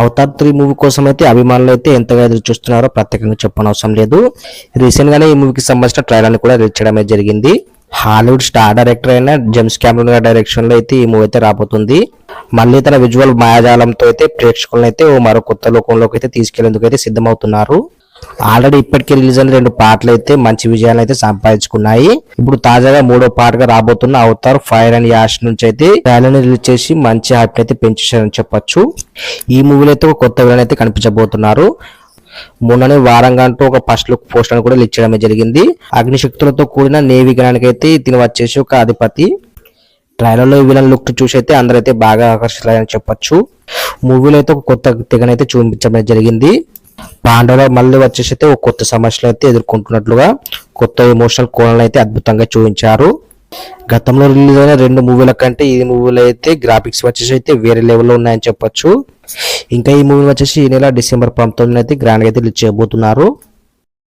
Avatar three movie కోసం అయితే అభిమానులు అయితే ఎంతగా ఎదురు చూస్తున్నారో ప్రత్యేకంగా చెప్పనవసరం లేదు. రీసెంట్ గానే ఈ మూవీకి సంబంధించిన ట్రైలర్ని కూడా రిలీజ్ చేయడమే జరిగింది. హాలీవుడ్ స్టార్ డైరెక్టర్ అయిన జేమ్స్ క్యామరన్ గారి డైరెక్షన్లో అయితే ఈ మూవీ అయితే రాబోతుంది. మళ్ళీ తన విజువల్ మాయాజాలంతో అయితే ప్రేక్షకులను అయితే ఓ మరో కొత్త లోకంలోకి అయితే తీసుకెళ్ళేందుకు అయితే సిద్ధమవుతున్నారు. ఆల్రెడీ ఇప్పటికే రిలీజ్ అయిన రెండు పాటలు అయితే మంచి విజయాలు అయితే సంపాదించుకున్నాయి. ఇప్పుడు తాజాగా మూడో పాటగా రాబోతున్న అవతార్ ఫైర్ అండ్ యాష్ నుంచి అయితే ట్రైలర్ని రిలీజ్ చేసి మంచి హ్యాపీ అయితే పెంచేశారని చెప్పొచ్చు. ఈ మూవీలో అయితే ఒక కొత్త విలన్ అయితే కనిపించబోతున్నారు. మొన్ననే వారంగా అంటూ ఒక ఫస్ట్ లుక్ పోస్టర్ కూడా రిలీజ్ చేయడమే జరిగింది. అగ్నిశక్తులతో కూడిన నేవీ గణానికి అయితే ఇతను వచ్చేసి ఒక అధిపతి. ట్రైలర్లో విలన్ లుక్ చూసి అయితే అందరైతే బాగా ఆకర్షితులని చెప్పొచ్చు. మూవీలో అయితే ఒక కొత్త తెగనైతే చూపించడం జరిగింది. పాండవ మళ్ళీ వచ్చేసి అయితే ఒక కొత్త సమస్యలు అయితే ఎదుర్కొంటున్నట్లుగా కొత్త ఎమోషనల్ కోణాలు అయితే అద్భుతంగా చూపించారు. గతంలో రిలీజ్ అయిన రెండు మూవీల కంటే ఈ మూవీలో అయితే గ్రాఫిక్స్ వచ్చేసి అయితే వేరే లెవెల్లో ఉన్నాయని చెప్పొచ్చు. ఇంకా ఈ మూవీ వచ్చేసి ఈ నెల డిసెంబర్ పంతొమ్మిది అయితే గ్రాండ్గా అయితే రిలీజ్ చేయబోతున్నారు.